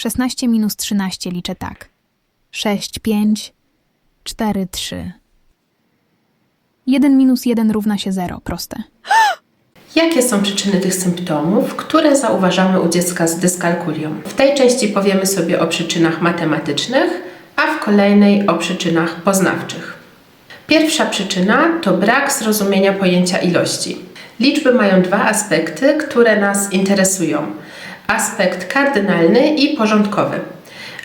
16 minus 13 liczę tak. 6, 5, 4, 3. 1 minus 1 równa się 0, proste. Jakie są przyczyny tych symptomów, które zauważamy u dziecka z dyskalkulią? W tej części powiemy sobie o przyczynach matematycznych, a w kolejnej o przyczynach poznawczych. Pierwsza przyczyna to brak zrozumienia pojęcia ilości. Liczby mają dwa aspekty, które nas interesują: aspekt kardynalny i porządkowy.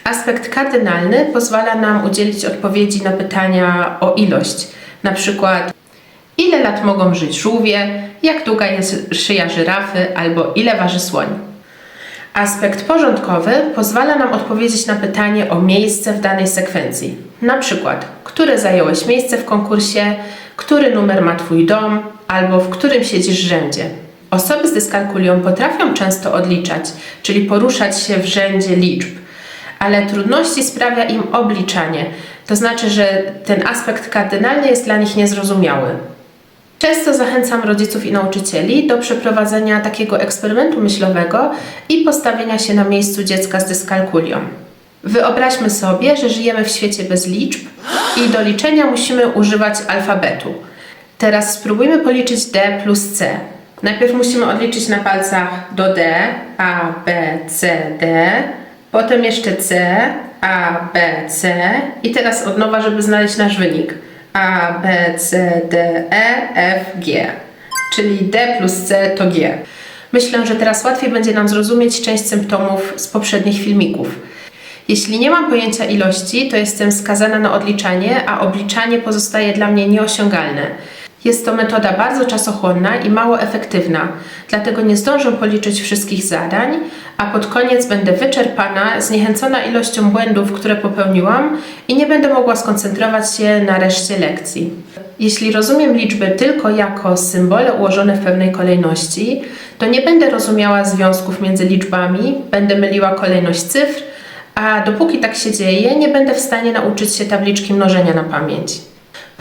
Aspekt kardynalny pozwala nam udzielić odpowiedzi na pytania o ilość, na przykład ile lat mogą żyć żółwie, jak długa jest szyja żyrafy albo ile waży słoń. Aspekt porządkowy pozwala nam odpowiedzieć na pytanie o miejsce w danej sekwencji. Na przykład, które zająłeś miejsce w konkursie, który numer ma Twój dom, albo w którym siedzisz rzędzie. Osoby z dyskalkulią potrafią często odliczać, czyli poruszać się w rzędzie liczb, ale trudności sprawia im obliczanie, to znaczy, że ten aspekt kardynalny jest dla nich niezrozumiały. Często zachęcam rodziców i nauczycieli do przeprowadzenia takiego eksperymentu myślowego i postawienia się na miejscu dziecka z dyskalkulią. Wyobraźmy sobie, że żyjemy w świecie bez liczb i do liczenia musimy używać alfabetu. Teraz spróbujmy policzyć D plus C. Najpierw musimy odliczyć na palcach do D, A, B, C, D, potem jeszcze C, A, B, C i teraz od nowa, żeby znaleźć nasz wynik. A, B, C, D, E, F, G. Czyli D plus C to G. Myślę, że teraz łatwiej będzie nam zrozumieć część symptomów z poprzednich filmików. Jeśli nie mam pojęcia ilości, to jestem skazana na odliczanie, a obliczanie pozostaje dla mnie nieosiągalne. Jest to metoda bardzo czasochłonna i mało efektywna, dlatego nie zdążę policzyć wszystkich zadań, a pod koniec będę wyczerpana, zniechęcona ilością błędów, które popełniłam i nie będę mogła skoncentrować się na reszcie lekcji. Jeśli rozumiem liczby tylko jako symbole ułożone w pewnej kolejności, to nie będę rozumiała związków między liczbami, będę myliła kolejność cyfr, a dopóki tak się dzieje, nie będę w stanie nauczyć się tabliczki mnożenia na pamięć.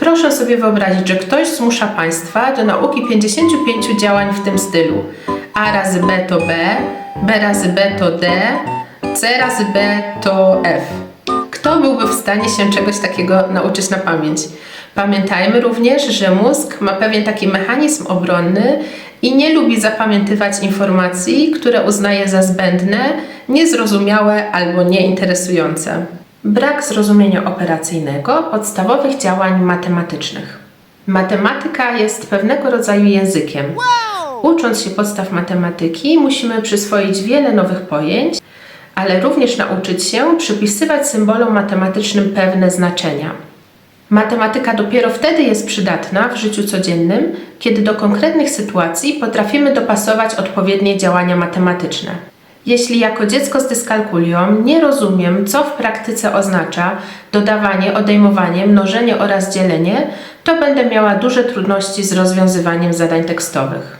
Proszę sobie wyobrazić, że ktoś zmusza Państwa do nauki 55 działań w tym stylu. A razy B to B, B razy B to D, C razy B to F. Kto byłby w stanie się czegoś takiego nauczyć na pamięć? Pamiętajmy również, że mózg ma pewien taki mechanizm obronny i nie lubi zapamiętywać informacji, które uznaje za zbędne, niezrozumiałe albo nieinteresujące. Brak zrozumienia operacyjnego podstawowych działań matematycznych. Matematyka jest pewnego rodzaju językiem. Ucząc się podstaw matematyki, musimy przyswoić wiele nowych pojęć, ale również nauczyć się przypisywać symbolom matematycznym pewne znaczenia. Matematyka dopiero wtedy jest przydatna w życiu codziennym, kiedy do konkretnych sytuacji potrafimy dopasować odpowiednie działania matematyczne. Jeśli jako dziecko z dyskalkulią nie rozumiem, co w praktyce oznacza dodawanie, odejmowanie, mnożenie oraz dzielenie, to będę miała duże trudności z rozwiązywaniem zadań tekstowych.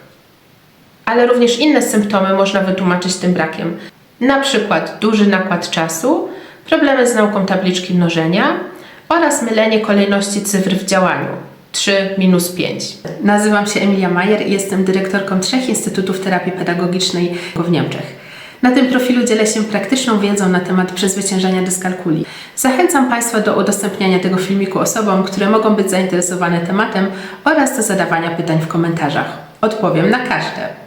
Ale również inne symptomy można wytłumaczyć tym brakiem. Na przykład duży nakład czasu, problemy z nauką tabliczki mnożenia oraz mylenie kolejności cyfr w działaniu. 3 minus 5. Nazywam się Emilia Majer i jestem dyrektorką trzech Instytutów Terapii Pedagogicznej w Niemczech. Na tym profilu dzielę się praktyczną wiedzą na temat przezwyciężania dyskalkulii. Zachęcam Państwa do udostępniania tego filmiku osobom, które mogą być zainteresowane tematem oraz do zadawania pytań w komentarzach. Odpowiem na każde.